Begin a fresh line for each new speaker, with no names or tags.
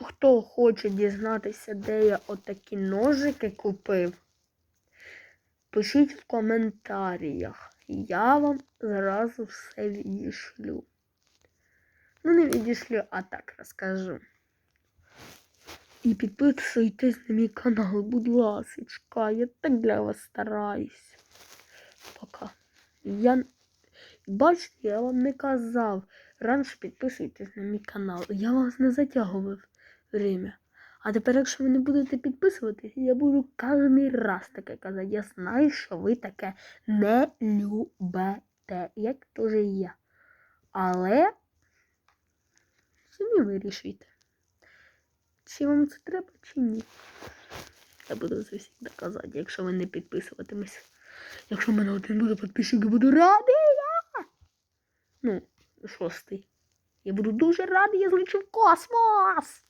хто хоче дізнатися, де я отакі ножики купив, пишіть в коментарях. Я вам зразу все відішлю. Ну, не відішлю, а так розкажу. І підписуйтесь на мій канал, будь ласка, я так для вас стараюсь. Пока. Я... Бачите, я вам не казав. Раніше підписуйтесь на мій канал. Я вас не затягував время. А тепер, якщо ви не будете підписуватись, я буду кожен раз таке казати. Я знаю, що ви таке не любите, як теж і я. Але самі вирішуйте, чи вам це треба, чи ні. Я буду це всіх доказати, якщо ви не підписуватимесь. Якщо в мене один буде підписчик, я буду радий. Ну, шостий. Я буду дуже радий, я злечу в космос.